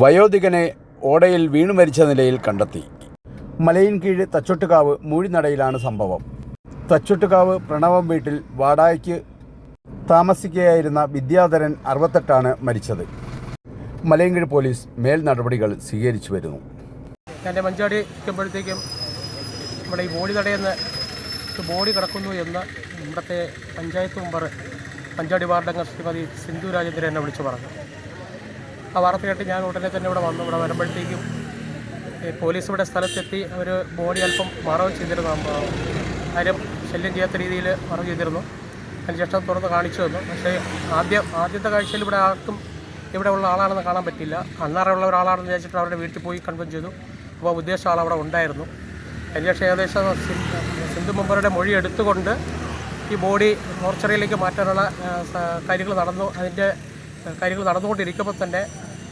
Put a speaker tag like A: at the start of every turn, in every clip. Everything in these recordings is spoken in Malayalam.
A: വയോധികനെ ഓടയിൽ വീണു മരിച്ച നിലയിൽ കണ്ടെത്തി. മലയിൻ മലയിൻകീഴ് തച്ചൊട്ടുകാവ് മൂഴിനടയിലാണ് സംഭവം. തച്ചൊട്ടുകാവ് പ്രണവം വീട്ടിൽ വാടായ്ക്ക് താമസിക്കുകയായിരുന്ന വിദ്യാധരൻ അറുപത്തെട്ടാണ് മരിച്ചത്. മലയൻകീഴ് പോലീസ് മേൽ നടപടികൾ സ്വീകരിച്ചു വരുന്നു.
B: എന്റെ മഞ്ചാടി നിൽക്കുമ്പോഴത്തേക്കും നമ്മുടെ ഈ ബോഡി തടയുന്ന ബോഡി കിടക്കുന്നു എന്ന് ഇവിടുത്തെ പഞ്ചായത്ത് മെമ്പർ പഞ്ചാടി വാർഡംഗം ശ്രീമതി സിന്ധു രാജേന്ദ്രൻ എന്നെ വിളിച്ചു പറഞ്ഞു. ആ വാർത്ത കേട്ട് ഞാൻ ഉടനെ തന്നെ ഇവിടെ വന്നു. ഇവിടെ വരുമ്പോഴത്തേക്കും പോലീസ് ഇവിടെ സ്ഥലത്തെത്തി. അവർ ബോഡി അല്പം മറവ് ചെയ്തിരുന്നു ആരും ശല്യം ചെയ്യാത്ത രീതിയിൽ മറവ് ചെയ്തിരുന്നു. അതിനുശേഷം തുറന്ന് കാണിച്ചു തന്നു. പക്ഷേ ആദ്യം ആദ്യത്തെ കാഴ്ചയിൽ ഇവിടെ ആർക്കും ഇവിടെ ഉള്ള ആളാണെന്ന് കാണാൻ പറ്റില്ല. അന്നാറുള്ള ഒരാളാണെന്ന് വിചാരിച്ചിട്ട് അവരുടെ വീട്ടിൽ പോയി കൺഫേം ചെയ്തു. അപ്പോൾ ഉദ്ദേശ ആൾ അവിടെ ഉണ്ടായിരുന്നു. അതിനുശേഷം ഏകദേശം സിന്ധു മെമ്പറുടെ മൊഴി എടുത്തുകൊണ്ട് ഈ ബോഡി മോർച്ചറിയിലേക്ക് മാറ്റാനുള്ള കാര്യങ്ങൾ നടന്നു. അതിന്റെ കാര്യങ്ങൾ നടന്നുകൊണ്ടിരിക്കുമ്പോൾ തന്നെ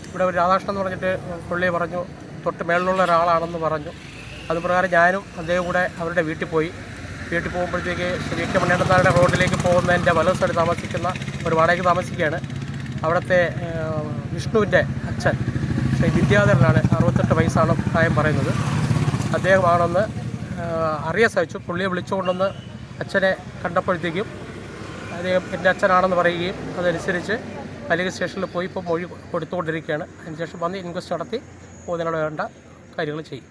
B: ഇവിടെ ഒരു രാധാകൃഷ്ണൻ എന്ന് പറഞ്ഞിട്ട് പുള്ളി പറഞ്ഞു തൊട്ട് മേളിലുള്ള ഒരാളാണെന്ന് പറഞ്ഞു. അതുപ്രകാരം ഞാനും അദ്ദേഹം കൂടെ അവരുടെ വീട്ടിൽ പോയി. വീട്ടിൽ പോകുമ്പോഴത്തേക്ക് ശ്രീ കെ മണ്ണിയണ്ണത്താരുടെ റോഡിലേക്ക് പോകുന്നതിന്റെ വലത് സൈഡ് താമസിക്കുന്ന ഒരു വാടകയ്ക്ക് താമസിക്കുകയാണ്. അവിടുത്തെ വിഷ്ണുവിന്റെ അച്ഛൻ ശ്രീ വിദ്യാധരനാണ്. അറുപത്തെട്ട് വയസ്സാണ് പ്രായം പറയുന്നത്. അദ്ദേഹമാണെന്ന് അറിയാൻ സാധിച്ചു. പുള്ളിയെ വിളിച്ചുകൊണ്ടെന്ന് അച്ഛനെ കണ്ടപ്പോഴത്തേക്കും അദ്ദേഹം എന്റെ അച്ഛനാണെന്ന് പറയുകയും അതനുസരിച്ച് പലിക സ്റ്റേഷനിൽ പോയി ഇപ്പോൾ മൊഴി കൊടുത്തുകൊണ്ടിരിക്കുകയാണ്. അതിനുശേഷം വന്ന് ഇൻക്വസ്റ്റ് നടത്തി പോകുന്നതിനോട് വേണ്ട കാര്യങ്ങൾ ചെയ്യും.